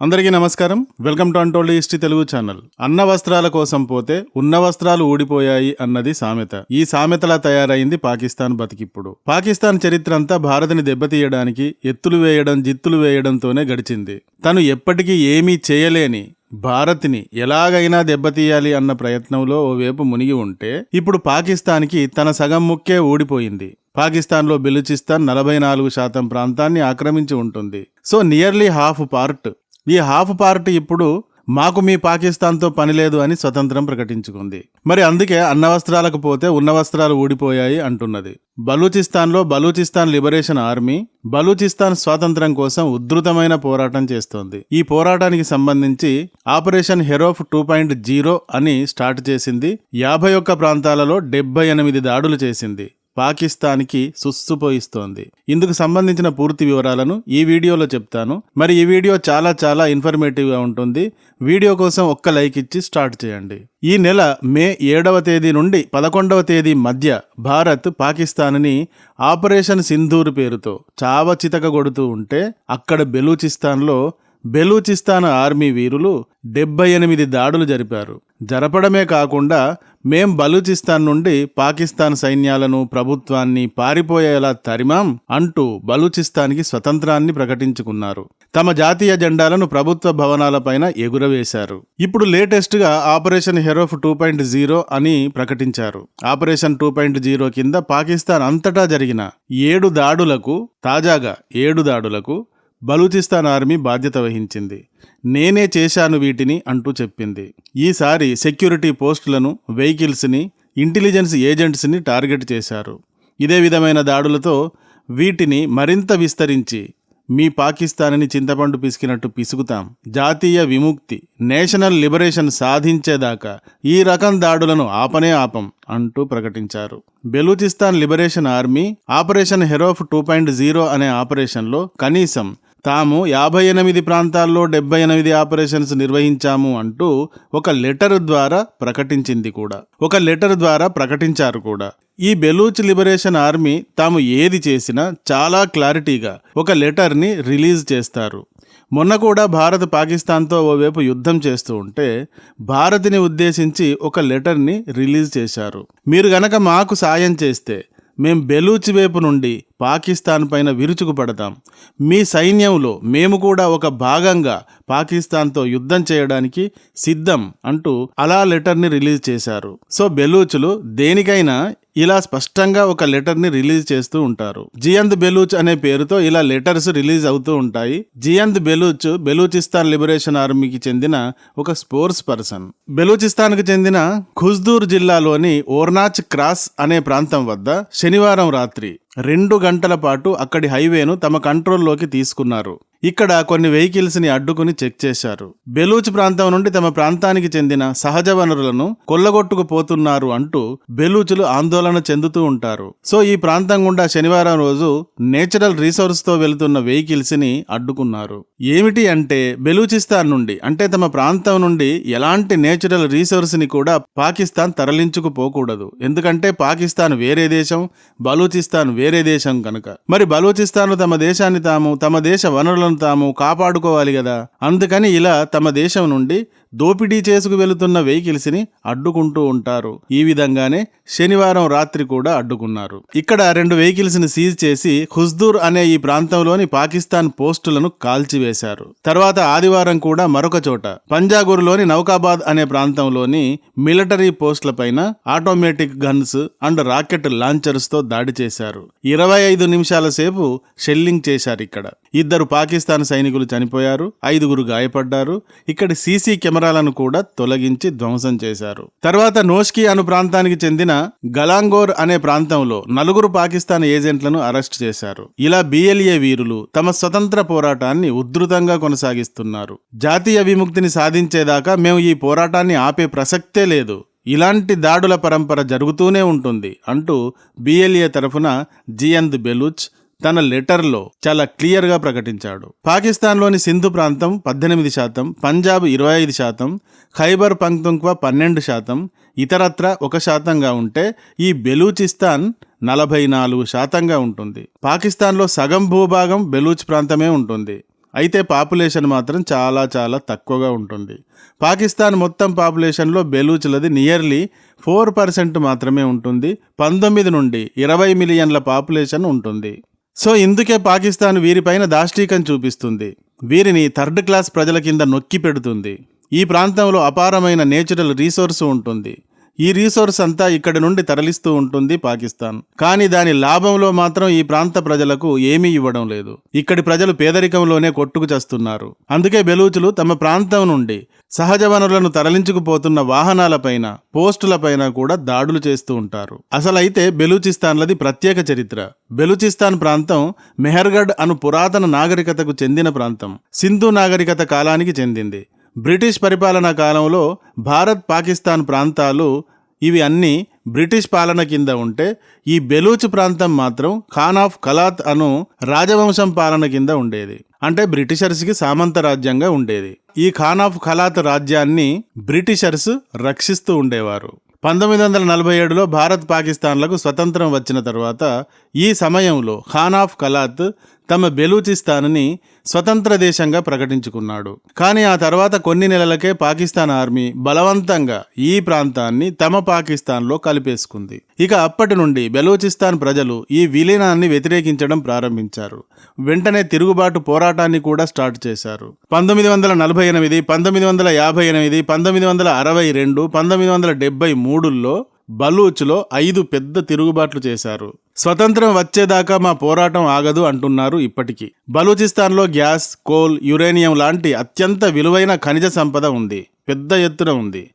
అందరికీ నమస్కారం. Welcome to untold history Telugu channel. అన్న వస్త్రాల కోసం పోతే ఉన్న వస్త్రాలు ఊడిపోయాయి అన్నది సామెత. ఈ సామెతలా తయారైంది పాకిస్తాన్ బతికిప్పుడు. పాకిస్తాన్ చరిత్ర అంతా భారత్ని దెబ్బతీయడానికి ఎత్తులు వేయడం జిత్తులు వేయడంతోనే గడిచింది. తను ఎప్పటికీ ఏమీ చేయలేని భారత్ని ఎలాగైనా దెబ్బతీయాలి అన్న ప్రయత్నంలో ఓవైపు మునిగి ఉంటే ఇప్పుడు పాకిస్తాన్కి తన సగం ముక్కే ఊడిపోయింది. పాకిస్తాన్లో బెలూచిస్తాన్ నలభై నాలుగు శాతం ప్రాంతాన్ని ఆక్రమించి ఉంటుంది. సో నియర్లీ హాఫ్ పార్ట్ ఈ హాఫ్ పార్ట్ ఇప్పుడు మాకు మీ పాకిస్తాన్తో పని లేదు అని స్వతంత్రం ప్రకటించుకుంది. మరి అందుకే అన్న వస్త్రాలకు పోతే ఉన్న వస్త్రాలు ఊడిపోయాయి అంటున్నది. బలూచిస్తాన్లో బలూచిస్తాన్ లిబరేషన్ ఆర్మీ బలూచిస్తాన్ స్వాతంత్రం కోసం ఉధృతమైన పోరాటం చేస్తోంది. ఈ పోరాటానికి సంబంధించి operation Herof two point zero అని స్టార్ట్ చేసింది. యాభై ఒక్క ప్రాంతాలలో డెబ్బై ఎనిమిది దాడులు చేసింది. పాకిస్తాన్కి సుస్సుపోయిస్తోంది. ఇందుకు సంబంధించిన పూర్తి వివరాలను ఈ వీడియోలో చెప్తాను. మరి ఈ వీడియో చాలా చాలా ఇన్ఫర్మేటివ్గా ఉంటుంది. వీడియో కోసం ఒక్క లైక్ ఇచ్చి స్టార్ట్ చేయండి. ఈ నెల మే ఏడవ తేదీ నుండి పదకొండవ తేదీ మధ్య భారత్ పాకిస్తాన్ని ఆపరేషన్ సింధూర్ పేరుతో చావ చితకగొడుతూ ఉంటే అక్కడ బెలూచిస్తాన్లో బెలూచిస్తాన్ ఆర్మీ వీరులు డెబ్బై ఎనిమిది దాడులు జరిపారు. జరపడమే కాకుండా మేం బలూచిస్తాన్ నుండి పాకిస్తాన్ సైన్యాలను ప్రభుత్వాన్ని పారిపోయేలా తరిమాం అంటూ బలూచిస్తాన్కి స్వతంత్రాన్ని ప్రకటించుకున్నారు. తమ జాతీయ జెండాలను ప్రభుత్వ భవనాలపైన ఎగురవేశారు. ఇప్పుడు లేటెస్ట్గా operation Herof two point zero అని ప్రకటించారు. ఆపరేషన్ టూ పాయింట్ జీరో కింద పాకిస్తాన్ అంతటా జరిగిన ఏడు దాడులకు తాజాగా ఏడు దాడులకు బలూచిస్తాన్ ఆర్మీ బాధ్యత వహించింది. నేనే చేశాను వీటిని అంటూ చెప్పింది. ఈసారి సెక్యూరిటీ పోస్టులను వెహికల్స్ని ఇంటెలిజెన్స్ ఏజెంట్స్ని టార్గెట్ చేశారు. ఇదే విధమైన దాడులతో వీటిని మరింత విస్తరించి మీ పాకిస్తాన్ని చింతపండు పిసికినట్టు పిసుకుతాం. జాతీయ విముక్తి నేషనల్ లిబరేషన్ సాధించేదాకా ఈ రకం దాడులను ఆపనే ఆపం అంటూ ప్రకటించారు. Balochistan liberation army operation Herof two point zero అనే ఆపరేషన్లో కనీసం తాము యాభై ఎనిమిది ప్రాంతాల్లో డెబ్బై ఎనిమిది ఆపరేషన్స్ నిర్వహించాము అంటూ ఒక లెటర్ ద్వారా ప్రకటించింది కూడా. ఒక లెటర్ ద్వారా ప్రకటించారు కూడా. ఈ బెలూచ్ లిబరేషన్ ఆర్మీ తాము ఏది చేసినా చాలా క్లారిటీగా ఒక లెటర్ని రిలీజ్ చేస్తారు. మొన్న కూడా భారత్ పాకిస్తాన్తో ఓవైపు యుద్ధం చేస్తూ ఉంటే భారత్ని ఉద్దేశించి ఒక లెటర్ని రిలీజ్ చేశారు. మీరు గనక మాకు సాయం చేస్తే మేం బెలూచి వైపు నుండి పాకిస్తాన్ పైన విరుచుకుపడతాం. మీ సైన్యంలో మేము కూడా ఒక భాగంగా పాకిస్తాన్తో యుద్ధం చేయడానికి సిద్ధం అంటూ అలా లెటర్ని రిలీజ్ చేశారు. సో బెలూచులు దేనికైనా ఇలా స్పష్టంగా ఒక లెటర్ని రిలీజ్ చేస్తూ ఉంటారు. జియంద్ బెలూచ్ అనే పేరుతో ఇలా లెటర్స్ రిలీజ్ అవుతూ ఉంటాయి. జియంద్ బెలూచ్ బెలూచిస్తాన్ లిబరేషన్ ఆర్మీకి చెందిన ఒక స్పోర్ట్స్ పర్సన్. బెలూచిస్తాన్కు చెందిన ఖుజ్దూర్ జిల్లాలోని ఓర్నాచ్ క్రాస్ అనే ప్రాంతం వద్ద శనివారం రాత్రి రెండు గంటల పాటు అక్కడి హైవేను తమ కంట్రోల్లోకి తీసుకున్నారు. ఇక్కడ కొన్ని వెహికల్స్ని అడ్డుకుని చెక్ చేశారు. బెలూచ్ ప్రాంతం నుండి తమ ప్రాంతానికి చెందిన సహజ వనరులను కొల్లగొట్టుకుపోతున్నారు అంటూ బెలూచులు ఆందోళన చెందుతూ ఉంటారు. సో ఈ ప్రాంతం గుండా శనివారం రోజు నేచురల్ రీసోర్స్తో వెళుతున్న వెహికల్స్ని అడ్డుకున్నారు. ఏమిటి అంటే బెలూచిస్తాన్ నుండి అంటే తమ ప్రాంతం నుండి ఎలాంటి నేచురల్ రీసోర్స్ని కూడా పాకిస్తాన్ తరలించుకుపోకూడదు ఎందుకంటే పాకిస్తాన్ వేరే దేశం బలూచిస్తాన్ వేరే వేరే దేశం కనుక. మరి బలూచిస్తాన్ తమ దేశాన్ని తాము తమ దేశ వనరులను తాము కాపాడుకోవాలి కదా? అందుకని ఇలా తమ దేశం నుండి దోపిడీ చేసుకు వెళుతున్న వెహికల్స్ని అడ్డుకుంటూ ఉంటారు. ఈ విధంగానే శనివారం రాత్రి కూడా అడ్డుకున్నారు. ఇక్కడ రెండు వెహికల్స్ని సీజ్ చేసి హుజ్దూర్ అనే ఈ ప్రాంతంలోని పాకిస్తాన్ పోస్టులను కాల్చివేశారు. తర్వాత ఆదివారం కూడా మరొక చోట పంజాగూరులోని నౌకాబాద్ అనే ప్రాంతంలోని మిలిటరీ పోస్టులపైన ఆటోమేటిక్ గన్స్ అండ్ రాకెట్ లాంచర్స్తో దాడి చేశారు. ఇరవై ఐదు నిమిషాల సేపు షెల్లింగ్ చేశారు ఇక్కడ. ఇద్దరు పాకిస్తాన్ సైనికులు చనిపోయారు ఐదుగురు గాయపడ్డారు. ఇక్కడ సీసీ కెమెరా కెమెరాలను కూడా తొలగించి ధ్వంసం చేశారు. తర్వాత నోష్కి అను ప్రాంతానికి చెందిన గలాంగోర్ అనే ప్రాంతంలో నలుగురు పాకిస్తాన్ ఏజెంట్లను అరెస్ట్ చేశారు. ఇలా బిఎల్ఏ వీరులు తమ స్వతంత్ర పోరాటాన్ని ఉధృతంగా కొనసాగిస్తున్నారు. జాతీయ విముక్తిని సాధించేదాకా మేము ఈ పోరాటాన్ని ఆపే ప్రసక్తే లేదు. ఇలాంటి దాడుల పరంపర జరుగుతూనే ఉంటుంది అంటూ బిఎల్ఏ తరఫున జియంద్ బెలూచ్ తన లెటర్లో చాలా క్లియర్గా ప్రకటించాడు. పాకిస్తాన్లోని సింధు ప్రాంతం పద్దెనిమిది శాతం పంజాబ్ ఇరవై ఐదు శాతం ఖైబర్ పంక్తుంక్వ పన్నెండు శాతం ఇతరత్ర ఒక శాతంగా ఉంటే ఈ బెలూచిస్తాన్ నలభై నాలుగు శాతంగా ఉంటుంది. పాకిస్తాన్లో సగం భూభాగం బెలూచ్ ప్రాంతమే ఉంటుంది. అయితే పాపులేషన్ మాత్రం చాలా చాలా తక్కువగా ఉంటుంది. పాకిస్తాన్ మొత్తం పాపులేషన్లో బెలూచ్లది నియర్లీ ఫోర్ పర్సెంట్ మాత్రమే ఉంటుంది. పంతొమ్మిది నుండి ఇరవై మిలియన్ల పాపులేషన్ ఉంటుంది. సో ఇందుకే పాకిస్తాన్ వీరిపైన దాష్టీకం చూపిస్తుంది. వీరిని థర్డ్ క్లాస్ ప్రజల కింద నొక్కి పెడుతుంది. ఈ ప్రాంతంలో అపారమైన నేచురల్ రీసోర్సు ఉంటుంది. ఈ రీసోర్స్ అంతా ఇక్కడి నుండి తరలిస్తూ ఉంటుంది పాకిస్తాన్. కానీ దాని లాభంలో మాత్రం ఈ ప్రాంత ప్రజలకు ఏమీ ఇవ్వడం లేదు. ఇక్కడి ప్రజలు పేదరికంలోనే కొట్టుకు చేస్తున్నారు. అందుకే బెలూచులు తమ ప్రాంతం నుండి సహజ వనరులను తరలించుకుపోతున్న వాహనాలపైన పోస్టులపైన కూడా దాడులు చేస్తూ ఉంటారు. అసలైతే బెలూచిస్తాన్లది ప్రత్యేక చరిత్ర. బెలూచిస్తాన్ ప్రాంతం మెహర్గఢ్ అను పురాతన నాగరికతకు చెందిన ప్రాంతం. సింధు నాగరికత కాలానికి చెందింది. బ్రిటిష్ పరిపాలనా కాలంలో భారత్ పాకిస్తాన్ ప్రాంతాలు ఇవి అన్నీ బ్రిటిష్ పాలన కింద ఉంటే ఈ బెలూచ్ ప్రాంతం మాత్రం ఖాన్ ఆఫ్ కలాత్ అను రాజవంశం పాలన కింద ఉండేది. అంటే బ్రిటిషర్స్కి సామంత రాజ్యంగా ఉండేది. ఈ ఖాన్ ఆఫ్ ఖలాత్ రాజ్యాన్ని బ్రిటిషర్స్ రక్షిస్తూ ఉండేవారు. పంతొమ్మిది వందల నలభై ఏడులో భారత్ పాకిస్తాన్లకు స్వతంత్రం వచ్చిన తర్వాత ఈ సమయంలో ఖాన్ ఆఫ్ కలాత్ తమ బెలూచిస్తాన్ని స్వతంత్ర దేశంగా ప్రకటించుకున్నాడు. కానీ ఆ తర్వాత కొన్ని నెలలకే పాకిస్తాన్ ఆర్మీ బలవంతంగా ఈ ప్రాంతాన్ని తమ పాకిస్తాన్లో కలిపేసుకుంది. ఇక అప్పటి నుండి బెలూచిస్తాన్ ప్రజలు ఈ విలీనాన్ని వ్యతిరేకించడం ప్రారంభించారు. వెంటనే తిరుగుబాటు పోరాటాన్ని కూడా స్టార్ట్ చేశారు. పంతొమ్మిది వందల నలభై ఎనిమిది పంతొమ్మిది వందల యాభై ఎనిమిది పంతొమ్మిది వందల అరవై రెండు పంతొమ్మిది వందల డెబ్బై మూడుల్లో బలూచ్లో ఐదు పెద్ద తిరుగుబాట్లు చేశారు. స్వతంత్రం వచ్చేదాకా మా పోరాటం ఆగదు అంటున్నారు ఇప్పటికీ. బలూచిస్తాన్లో గ్యాస్ కోల్ యురేనియం లాంటి అత్యంత విలువైన ఖనిజ సంపద ఉంది. పెద్ద ఎత్తున ఉంది.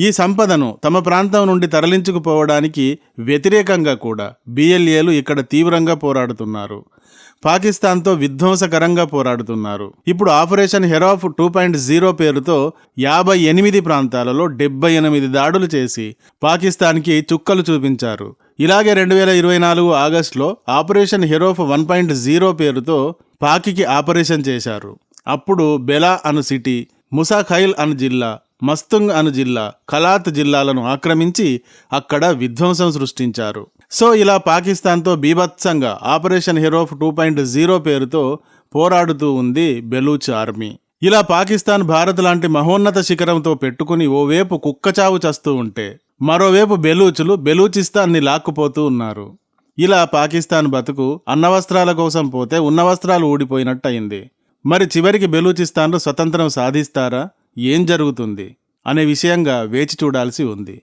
ఈ సంపదను తమ ప్రాంతం నుండి తరలించుకుపోవడానికి వ్యతిరేకంగా కూడా బిఎల్ఏలు ఇక్కడ తీవ్రంగా పోరాడుతున్నారు. పాకిస్తాన్తో విధ్వంసకరంగా పోరాడుతున్నారు. ఇప్పుడు operation Herof two point zero పేరుతో యాభై ఎనిమిది ప్రాంతాలలో డెబ్బై ఎనిమిది దాడులు చేసి పాకిస్తాన్కి చుక్కలు చూపించారు. ఇలాగే రెండు వేల ఇరవై నాలుగు ఆగస్టులో operation Herof one point zero పేరుతో పాకికి ఆపరేషన్ చేశారు. అప్పుడు బెలా అను సిటీ ముసాఖైల్ అను జిల్లా మస్తుంగ్ అను జిల్లా కలాత్ జిల్లాలను ఆక్రమించి అక్కడ విధ్వంసం సృష్టించారు. సో ఇలా పాకిస్తాన్తో బీభత్సంగా operation Herof two point zero పేరుతో పోరాడుతూ ఉంది బెలూచ్ ఆర్మీ. ఇలా పాకిస్తాన్ భారత్ లాంటి మహోన్నత శిఖరంతో పెట్టుకుని ఓవైపు కుక్కచావు చస్తూ ఉంటే మరోవైపు బెలూచులు బెలూచిస్తాన్ని లాక్కుపోతూ ఉన్నారు. ఇలా పాకిస్తాన్ బతుకు అన్నవస్త్రాల కోసం పోతే ఉన్న వస్త్రాలు ఊడిపోయినట్టు అయింది మరి చివరికి బెలూచిస్తాన్లో స్వతంత్రం సాధిస్తారా? ఏం జరుగుతుంది? అనే విషయంగా వేచి చూడాల్సి ఉంది.